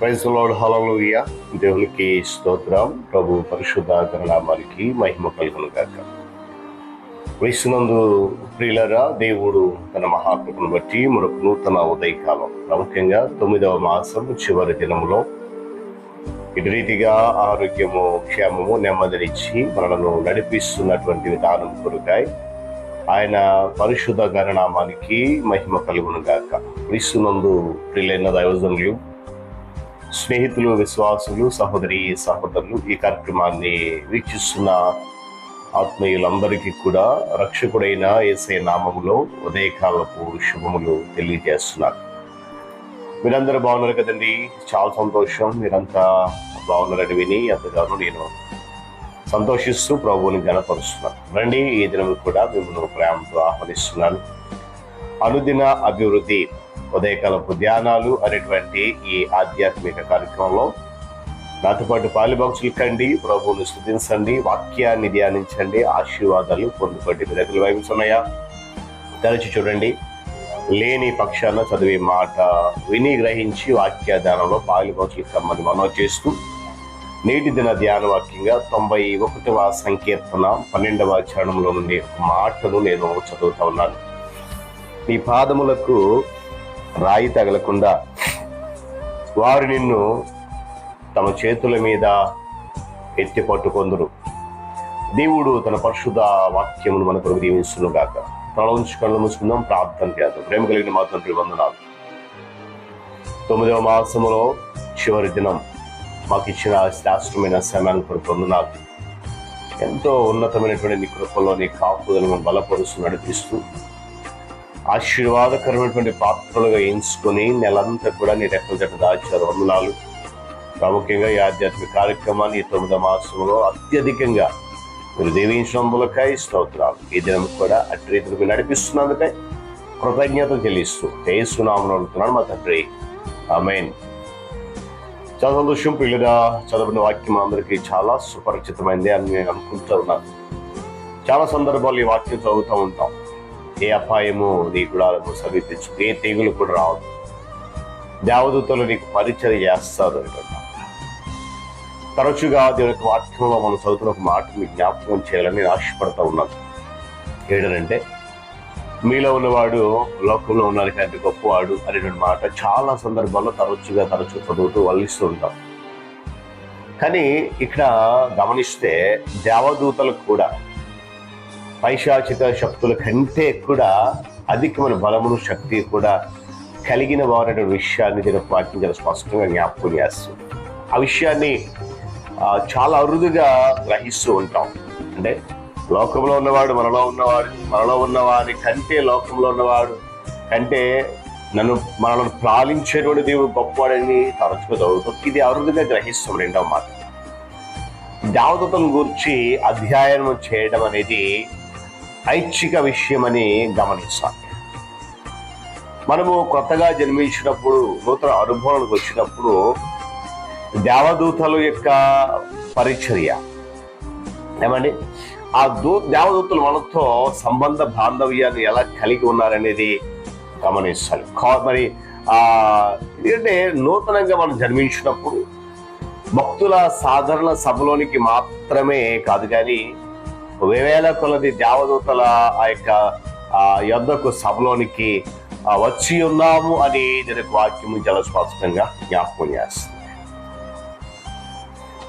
Praise load హలలుయ దేవునికి స్తోత్రం. ప్రభు పరిశుద్ధ గణనామానికి మహిమ కలుగును గాక వయసునందు ప్రియులరా దేవుడు తన మహాకృపను బట్టి మనకు నూతన ఉదయకాలం. ప్రాముఖ్యంగా తొమ్మిదవ మాసం చివరి దినములో ఇటు రీతిగా ఆరోగ్యము క్షేమము నెమ్మదినిచ్చి మనలను నడిపిస్తున్నటువంటి విధానం కొరకాయి ఆయన పరిశుద్ధ గణనామానికి మహిమ కలుగును గాక క్రీస్తునందు ప్రియులైన దైవజనులు స్నేహితులు విశ్వాసులు సహోదరి సహోదరులు ఈ కార్యక్రమాన్ని వీక్షిస్తున్న ఆత్మీయులందరికీ కూడా రక్షకుడైన ఏసే నామములో ఉదయకాలపు శుభములు తెలియజేస్తున్నారు మీరందరూ బాగున్నారు కదండి? చాలా సంతోషం. మీరంతా బాగున్నారని విని ఎంతగానో నేను సంతోషిస్తూ ప్రభువుని గణపరుస్తున్నాను రండి ఈ దినం కూడా మిమ్మల్ని ప్రేమతో ఆహ్వానిస్తున్నాను. అనుదిన అభివృద్ధి ఉదయకాలపు ధ్యానాలు అనేటువంటి ఈ ఆధ్యాత్మిక కార్యక్రమంలో నాతో పాటు పాలిబాక్సులు కండి ప్రభువును స్థుతించండి వాక్యాన్ని ధ్యానించండి ఆశీర్వాదాలు పొందుకోండి. మీ దగ్గర బైబిల్స్ ఉన్నాయా? చూడండి. లేని పక్షాన చదివే మాట విని గ్రహించి వాక్యాధానంలో ధ్యానంలో పాలిబాక్సులు కమ్మని మనం చేస్తూ నేటి దిన ధ్యాన వాక్యంగా తొంభై ఒకటవ సంకీర్తన పన్నెండవ చరణంలో నుండి మాటను నేను చదువుతా ఉన్నాను. నీ పాదములకు రాయి తగలకుండా వారు నిన్ను తమ చేతుల మీద ఎత్తి పట్టుకొందురు. దేవుడు తన పరిశుద్ధ వాక్యమును మన కొరకు దీవిస్తును గాక తల ఉంచి కళ్ళు మూసుకుందాం ప్రార్థన చేద్దాం. ప్రేమ కలిగిన మాత్రం వందనాలు. తొమ్మిదవ మాసములో చివరి దినం మాకు ఇచ్చిన శాస్త్రమైన సమయాన్ని కొరకు వందనాలు. ఎంతో ఉన్నతమైనటువంటి నీ కృపలో నీ కాపుదలను బలపరుస్తూ నడిపిస్తూ ఆశీర్వాదకరమైనటువంటి పాత్రలుగా ఎంచుకొని నెలంతా కూడా నీ రెక్కల చెట్టు దాచారు. వందనాలు. ప్రాముఖ్యంగా ఈ ఆధ్యాత్మిక కార్యక్రమాన్ని ఈ తొమ్మిదవ మాసంలో అత్యధికంగా మీరు దీవించినందులకై స్తోత్రాలు. ఈ దినం కూడా అటు రీతిలో మీరు నడిపిస్తున్నందుకై కృతజ్ఞత చెల్లిస్తూ చేస్తున్నామని అడుగుతున్నాను మా తండ్రి. ఆమెన్. చాలా సంతోషం పిల్లగా చదివిన వాక్యం అందరికీ చాలా సుపరిచితమైంది అని నేను అనుకుంటూ ఉన్నాను. చాలా సందర్భాలు ఈ వాక్యం చదువుతూ ఉంటాం. ఏ అపాయము నీ గుడాలకు సమీపించు ఏ తెగులు కూడా రావద్దు. దేవదూతలు నీకు పరిచయం చేస్తారు అంటున్నా తరచుగా దేవుని వాక్యంలో మనం చదువుతున్న ఒక మాట మీకు జ్ఞాపకం చేయాలని నేను ఆశపడతా ఉన్నాను. ఏంటంటే మీలో ఉన్నవాడు లోకంలో ఉన్నాడు కంటే గొప్పవాడు అనేటువంటి మాట చాలా సందర్భాల్లో తరచుగా తరచు చదువుతూ వల్లిస్తూ ఉంటాం. కానీ ఇక్కడ గమనిస్తే దేవదూతలకు కూడా పైశాచిక శక్తుల కంటే కూడా అధికమైన బలమును శక్తి కూడా కలిగిన వారనే విషయాన్ని నేను వాక్యం చాలా స్పష్టంగా జ్ఞాపకం చేస్తుంది ఆ విషయాన్ని చాలా అరుదుగా గ్రహిస్తూ ఉంటాం. అంటే లోకంలో ఉన్నవాడు మనలో ఉన్నవాడు మనలో ఉన్నవాడి కంటే లోకంలో ఉన్నవాడు కంటే నన్ను మనల్ని ప్రాళించేటువంటి దేవుడు గొప్పవాడని తరచుగా చదువుతాం ఇది అరుదుగా గ్రహిస్తాం రెండవ మాట దేవదూతలను గురించి అధ్యయనం చేయడం అనేది ఐచ్ఛిక విషయమని గమనిస్తాం మనము కొత్తగా జన్మించినప్పుడు నూతన అనుభవాలకు వచ్చినప్పుడు దేవదూతల యొక్క పరిచర్య. ఏమండి? ఆ దూ దేవదూతలు మనతో సంబంధ బాంధవ్యాన్ని ఎలా కలిగి ఉన్నారనేది గమనించాలి మరి ఆ ఎందుకంటే నూతనంగా మనం జన్మించినప్పుడు భక్తుల సాధారణ సభలోనికి మాత్రమే కాదు కానీ వేల కొలది దేవదూతల ఆ యొక్క ఆ యొద్దకు సభలోనికి వచ్చి ఉన్నాము అని దీనికి వాక్యము చాలా స్పష్టంగా జ్ఞాపకం చేస్తుంది.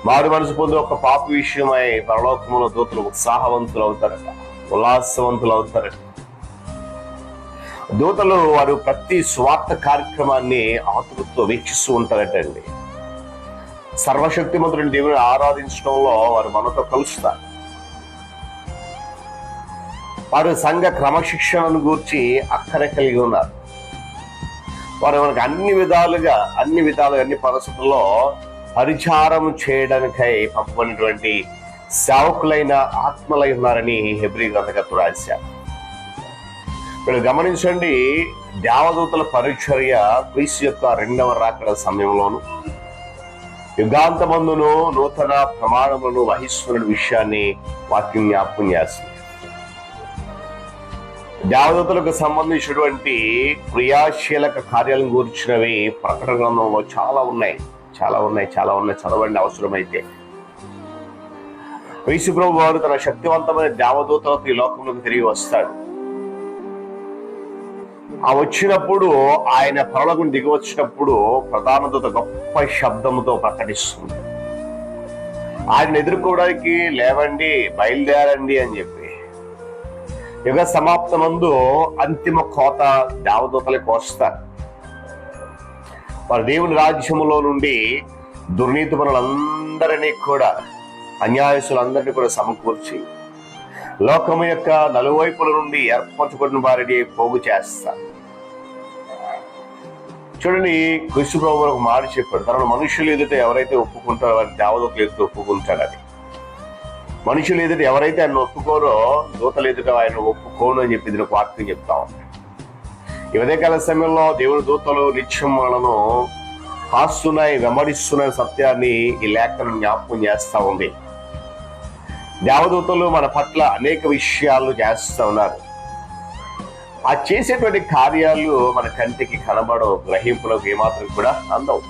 మారు మనసు పొంది ఒక పాప విషయమై పరలోకముల దూతలు ఉత్సాహవంతులు అవుతారట ఉల్లాసవంతులు అవుతారట దూతలు వారు ప్రతి స్వార్థ కార్యక్రమాన్ని ఆతృతతో వీక్షిస్తూ ఉంటారటండి. సర్వశక్తిమంతుడిని దేవుని ఆరాధించడంలో వారు మనతో కలుస్తారు. వారు సంఘ క్రమశిక్షణను గూర్చి అక్కర కలిగి ఉన్నారు. వారు మనకు అన్ని విధాలుగా అన్ని విధాలుగా అన్ని పరిస్థితుల్లో పరిచారం చేయడానికై పంపబడినటువంటి సేవకులైన ఆత్మలై ఉన్నారని హెబ్రి గ్రంథకర్త రాశారు. ఇప్పుడు గమనించండి దేవదూతల పరిచర్య క్రీస్తు యొక్క రెండవ రాకడ సమయంలోను యుగాంతమందును నూతన ప్రమాణములను వహిస్తున్న విషయాన్ని వాక్యం జ్ఞాపకం చేస్తుంది. దేవదూతలకు సంబంధించినటువంటి క్రియాశీలక కార్యాలను గురించినవి ప్రకటన గ్రంథంలో చాలా ఉన్నాయి. చాలా ఉన్నాయి చాలా ఉన్నాయి. చదవండి అవసరమైతే. యేసుప్రభు వారు తన శక్తివంతమైన దేవదూతలతో ఈ లోకంలోకి తిరిగి వస్తాడు. ఆ వచ్చినప్పుడు ఆయన పరలోకం దిగి వచ్చినప్పుడు ప్రధాన దూత గొప్ప శబ్దముతో ప్రకటిస్తుంది. ఆయన ఎదుర్కోవడానికి లేవండి బయలుదేరండి అని చెప్పి. యుగ సమాప్తమందు అంతిమ కోత దేవదూతలకు వస్తారు వారు దేవుని రాజ్యములో నుండి దుర్నీతి పనులందరినీ కూడా అన్యాయసులందరినీ కూడా సమకూర్చి లోకము యొక్క నలువైపుల నుండి ఏర్పరచుకున్న వారిని పోగు చేస్తారు. చూడండి కృష్ణ ప్రభు ఒక మాట చెప్పాడు. తనను మనుషులు ఎదుట ఎవరైతే ఒప్పుకుంటారో వారి దేవదూతలు ఎదుట ఒప్పుకుంటాడని మనుషులు ఎదుట ఎవరైతే ఆయన ఒప్పుకోరో దూతలు ఎదుట ఆయన ఒప్పుకోను అని చెప్పి దీనికి వాక్యం చెప్తా ఉన్నాడు ఈ ఉదయకాల సమయంలో దేవుని దూతలు నిత్యం మనను కాస్తున్నాయి వెంబడిస్తున్నాయి సత్యాన్ని ఈ లేఖను జ్ఞాపకం చేస్తా ఉంది. దేవదూతలు మన పట్ల అనేక విషయాలు చేస్తూ ఉన్నారు. ఆ చేసేటువంటి కార్యాలు మన కంటికి కనబడవు గ్రహింపులకు ఏమాత్రం కూడా అందవు.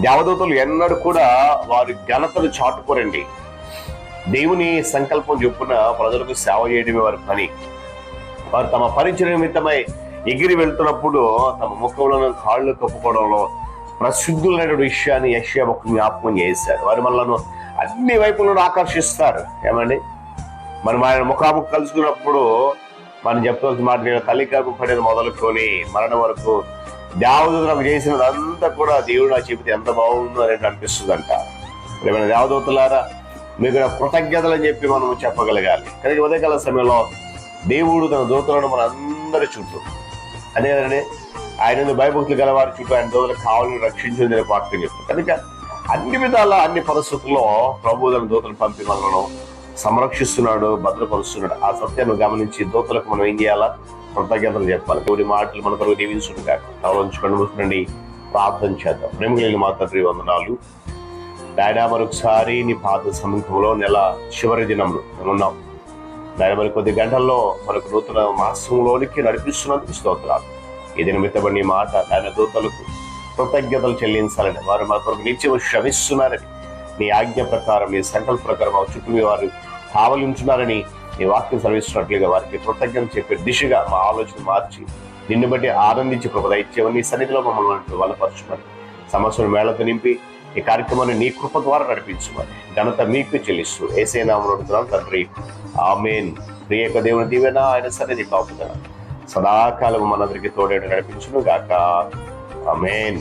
దేవదూతలు ఎన్నడూ కూడా వారి ఘనతను చాటుకోరండి. దేవుని సంకల్పం చొప్పున ప్రజలకు సేవ చేయడమే వారి పని. వారు తమ పరిచయ నిమిత్తమై ఎగిరి వెళ్తున్నప్పుడు తమ ముఖంలో కాళ్ళు కప్పుకోవడంలో ప్రసిద్ధులైన విషయాన్ని యశ్యా ఒక జ్ఞాపకం చేశారు వారు మనలను అన్ని వైపులను ఆకర్షిస్తారు. ఏమండి? మనం ఆయన ముఖాముఖి కలుసుకున్నప్పుడు మనం చెప్పవలసిన మాట నేను కలికాకు పడేది మొదలుకొని మరణం వరకు దేవదూతలకు చేసినదంతా కూడా దేవుడు నాకు చెబితే ఎంత బాగుందో అనేది అనిపిస్తుందంట. ఏమైనా దేవదూతలారా మీకు కృతజ్ఞతలు అని చెప్పి మనం చెప్పగలగాలి. కనుక ఉదయకాల సమయంలో దేవుడు తన దూతలను మన అందరి చుట్టూ అదే కదండి ఆయన భయభక్తులు గలవారి చుట్టూ ఆయన దూతలకు కావాలని రక్షించింది అని వాక్యం చెప్తారు కనుక అన్ని విధాల అన్ని పరిస్థితుల్లో ప్రభు తన దూతలు పంపి మనలను సంరక్షిస్తున్నాడు భద్రపరుస్తున్నాడు. ఆ సత్యాన్ని గమనించి దూతలకు మనం ఏం చేయాలా? కృతజ్ఞతలు చెప్పాలి. దేవుడి మాటలు మన కొరకు దీవించుడు కాక ముస్తుండండి ప్రార్థన చేద్దాం. ప్రేమ కలిగిన మాత్రం వందనాలు. నాయనా మరొకసారి నీ పాద సమూహంలో నెల చివరి దినంలో మేము ఉన్నాం నాయన మరి కొద్ది గంటల్లో మనకు నూతన మాసంలోనికి నడిపిస్తున్నందుకు స్తోత్రాలు. ఇది నిమిత్తబడి నీ మాట నాయన దూతలకు కృతజ్ఞతలు చెల్లించాలని వారు మా కొరకు నిత్యం శ్రమిస్తున్నారని నీ ఆజ్ఞ ప్రకారం నీ సంకల్ప ప్రకారం ఆ చుట్టూ మీ వారు కావలించున్నారని నీ వాక్యం సెలవిస్తున్నట్లుగా వారికి కృతజ్ఞత చెప్పే దిశగా మా ఆలోచన మార్చి నిన్ను బట్టి ఆనందించి కృప ఇచ్చేవని సన్నిధిలో మమ్మల్ని బలపరచుమని సమస్యను మేళతో నింపి ఈ కార్యక్రమాన్ని నీ కృప ద్వారా నడిపించుమని ఘనత మీకు చెల్లిస్తూ ఏసే నామడుతున్నాం తండ్రి. ఆమెన్. ప్రియక దేవుని దీవెన ఆయన సన్నిధి కాపుదల. సదాకాలం మనందరికీ తోడేడు నడిపించును గాక ఆమెన్.